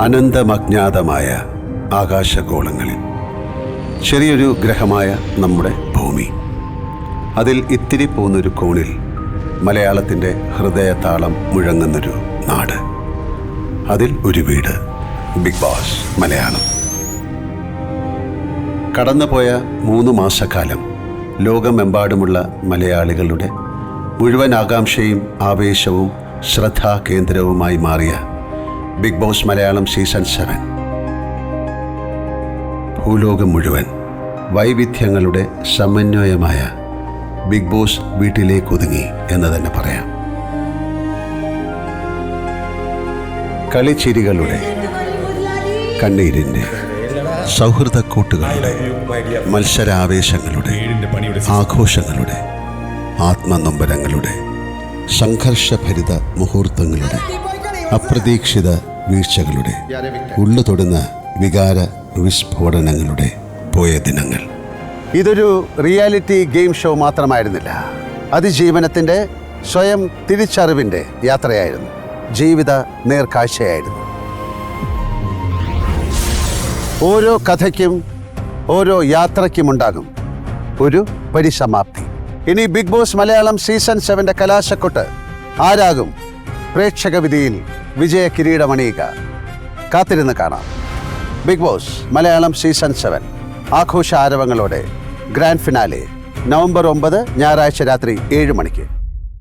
അനന്തമജ്ഞാതമായ ആകാശഗോളങ്ങളിൽ. ചെറിയൊരു ഗ്രഹമായ നമ്മുടെ ഭൂമി. അതിൽ ഇത്തിരി പോകുന്നൊരു കോണിൽ മലയാളത്തിന്റെ ഹൃദയതാളം മുഴങ്ങുന്നൊരു നാട്. അതിൽ ഒരു വീട് ബിഗ് ബോസ് മലയാളം. കടന്നുപോയ മൂന്ന് മാസക്കാലം ലോകമെമ്പാടുമുള്ള മലയാളികളുടെ മുഴുവൻ ആകാംക്ഷയും ആവേശവും ശ്രദ്ധാകേന്ദ്രവുമായി മാറിയ Bigg Boss Malayalam season seven. ഭൂലോകം മുഴുവൻ വൈവിധ്യങ്ങളുടെ സമന്വയമായ ബിഗ് ബോസ് വീട്ടിലേക്ക് ഒതുങ്ങി എന്ന് തന്നെ പറയാം. കളിച്ചിരികളുടെ കണ്ണീരിന്റെ സൗഹൃദക്കൂട്ടുകളുടെ മത്സരാവേശങ്ങളുടെ ആഘോഷങ്ങളുടെ ആത്മനൊമ്പരങ്ങളുടെ സംഘർഷഭരിത മുഹൂർത്തങ്ങളുടെ അപ്രതീക്ഷിത വീഴ്ചകളുടെ ഉള്ളു തൊടുന്ന വികാര വിസ്ഫോടനങ്ങളുടെ പോയ ദിനങ്ങൾ ഇതൊരു റിയാലിറ്റി ഗെയിം ഷോ മാത്രമായിരുന്നില്ല. അതിജീവനത്തിന്റെ സ്വയം തിരിച്ചറിവിന്റെ യാത്രയായിരുന്നു. ജീവിത നേർക്കാഴ്ചയായിരുന്നു. ഓരോ കഥയ്ക്കും ഓരോ യാത്രയ്ക്കുമുണ്ടാകും ഒരു പരിസമാപ്തി. ഇനി ബിഗ് ബോസ് മലയാളം സീസൺ സെവന്റെ കലാശക്കൊട്ട് ആരാകും? പ്രേക്ഷക വിധിയിൽ വിജയ കിരീടമണിയുക കാത്തിരുന്ന് കാണാം. Bigg Boss Malayalam season seven. ആഘോഷ ആരവങ്ങളോടെ ഗ്രാൻഡ് ഫിനാലെ നവംബർ ഒമ്പത് ഞായറാഴ്ച രാത്രി ഏഴ് മണിക്ക്.